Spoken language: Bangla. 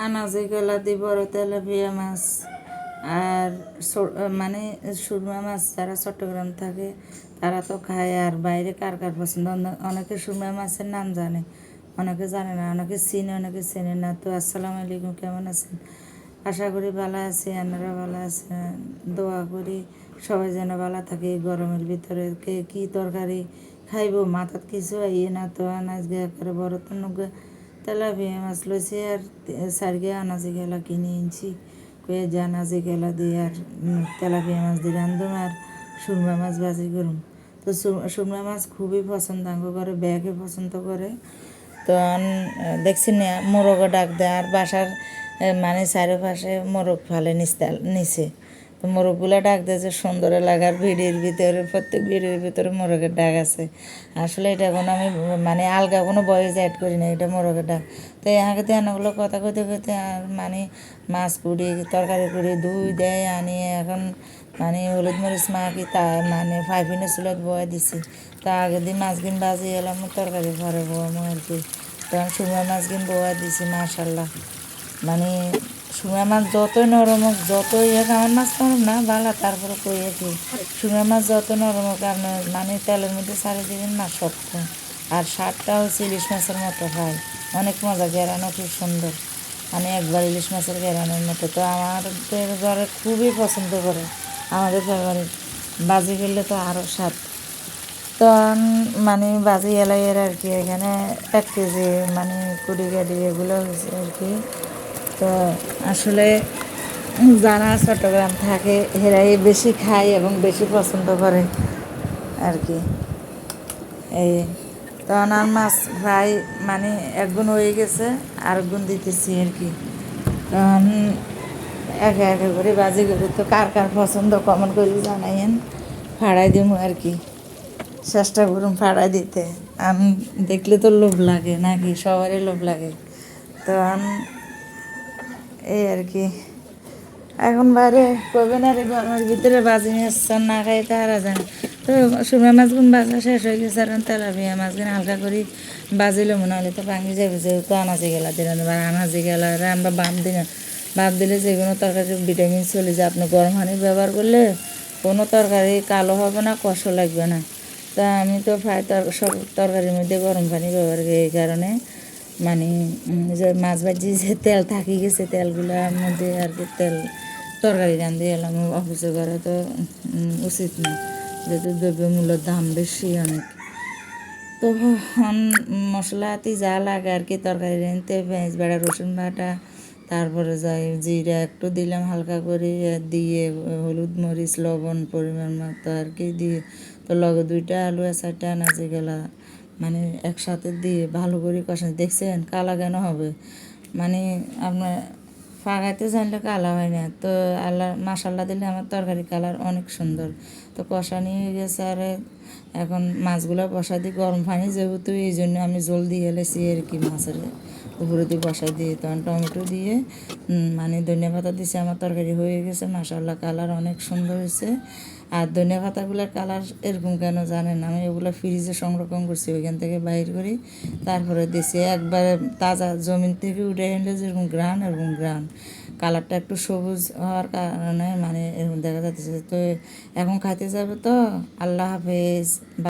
আনাজে গেলা দি বড় তেলাপিয়া মাছ আর মানে সুরমা মাছ যারা চট্টগ্রাম থাকে, তারা তো খায় আর বাইরে কার কার পছন্দ? অনেকে সুরমা মাছের নাম জানে, অনেকে জানে না, অনেকে চিনে, অনেকে চেনে না। তো আসসালামু আলাইকুম, কেমন আছেন? আশা করি ভালো আছি, আপনারা ভালো আছেন? দোয়া করি সবাই যেন ভালো থাকে এই গরমের ভিতরে। কে কী তরকারি খাইব? মাথাত কিছু আইয়ে না তো আনাজ গিয়া করে বড় তো তেলাপিয়া মাছ লইছি আর সারগে আনাজি গেলা কিনে আনছি কয়ে যে আনাজি গেলা দিয়ে আর তেলাপিয়া মাছ দিয়ে রান্ধুম আর সুরমা মাছ বাজি করুম। তো সুরমা মাছ খুবই পছন্দ, আঙ্গ করে ব্যাগে পছন্দ করে। তো দেখছি না, মোরগও ডাক দেয় আর বাসার মানে চারিপাশে মোরগ ফালে নিচে তো মোরগগুলো ডাক দেয় যে, সুন্দর লাগার ভিড়ের ভিতরে, প্রত্যেক ভিড়ের ভিতরে মোরগের ডাক আছে। আসলে এটা কোনো আমি মানে আলগা কোনো বয়েস অ্যাড করি না এটা মোরগের ডাক। তো এহাকে ধ্যানগুলো কথা কইতে কইতে আর মানে মাছ কুড়ি, তরকারি কুড়ি, দুই দেয় আনি, এখন মানে হলুদ মরিচ মাখি, তা মানে ফাইফিনে চুলত বয়ে দিছি। তা আগে দিন মাছ কিন বাজি এলাম, তরকারি ঘরে বয়াম আর কি তখন সুরমা মাছ কিন বয়া দিছি, মাশাল্লাহ। মানে সুরমা মাছ যতই নরম হোক, যতই হোক আমার মাছ নরম না ভালো তারপরে কই কি সুরমা মাছ যত নরম হোক আপনার মানে তেলের মধ্যে সারে দিবেন মাছ শক্ত আর স্বাদটা হচ্ছে ইলিশ মাছের মতো হয়। অনেক মজা, গেরানো খুব সুন্দর। মানে একবার ইলিশ মাছের গেরানোর মতো। তো আমাদের ঘরে খুবই পছন্দ করে। আমাদের ফেভারিট বাজি করলে তো আরও স্বাদ। তো মানে বাজি এলাইয়ের আর কি, এখানে এক কেজি মানে কুড়ি গাড়ি এগুলো হয়েছে আর কি। তো আসলে যারা চট্টগ্রাম থাকে, এরাই বেশি খায় এবং বেশি পছন্দ করে আর কি। এই তো আমার মাছ প্রায় মানে একগুণ হয়ে গেছে আর গুণ দিতেছি আর কি। তখন একে একে করে বাজি করে তো কার কার পছন্দ কমন করে জানাইয়েন ভাড়াই দিব আর কি। চেষ্টা করুন ভাড়া দিতে। আমি দেখলে তো লোভ লাগে নাকি, সবারই লোভ লাগে। তো আমি এই আর কি। এখন বাইরে কবে না রে গরমের ভিতরে বাজি মাছ না খাই তারা জানে তো সুরমা মাছগুন বাজা শেষ হয়ে গেছে আর তেলাপিয়া মাছগুন হালকা করে বাজিলে মনে হলে তো ভাঙি যাবে যেহেতু আনাজে গেলা দিলেন এবার আনাজি গেলা আর আমরা বাম দিন বাম দিলে যে কোনো তরকারি ভিটামিন চলে যায়। আপনি গরম পানি ব্যবহার করলে কোনো তরকারি কালো হবে না কষ্ট লাগবে না। তা আমি তো প্রায় তর, সব তরকারির মধ্যে গরম পানি ব্যবহার করি এই কারণে। মানে যে মাছ ভাজি যে তেল থাকি গেছে, তেলগুলোর মধ্যে আর কি তেল তরকারি রান্ধি এলাম অফিসে করা তো উচিত না। যেহেতু দ্রব্যমূল্যের দাম বেশি অনেক। তো মশলাতে যা লাগে আর কি তরকারি রাঁধতে পেঁয়াজ বাটা, রসুন বাটা, তারপরে যাই জিরা একটু দিলাম হালকা করে, দিয়ে হলুদ মরিচ, লবণ পরিমাণ মতো আর কি দিয়ে, তো লগে দুইটা আলু চারটা নাচে গেলা মানে একসাথে দিয়ে ভালো করে কষা দেখছেন? কালা কেন হবে? মানে আপনার ফাগাইতে জানলে কালা হয় না। তো আল্লাহ মাসাল্লা দিলে আমার তরকারি কালার অনেক সুন্দর। তো কষা নিয়ে গেছে আর এখন মাছগুলো বসা দিই। গরম পানি যেহেতু, এই জন্য আমি জল দিয়ে এলেছি আর কি মাছের। উপরে দিয়ে বসাই দিয়ে তখন টমেটো দিয়ে মানে ধনিয়া পাতা দিছে, আমার তরকারি হয়ে গেছে মাসাল্লাহ কালার অনেক সুন্দর হয়েছে। আর ধনিয়া পাতাগুলোর কালার এরকম কেন জানেন? আমি ওগুলো ফ্রিজে সংরক্ষণ করছি, ওইখান থেকে বাইর করি, তারপরে দিছি, একবারে তাজা জমিন থেকে উঠে এনে যেরকম গ্রান এরকম গ্রান কালারটা একটু সবুজ হওয়ার কারণে মানে এরকম দেখা যাচ্ছে তো এখন খাইতে যাবে তো? আল্লাহ হাফেজ।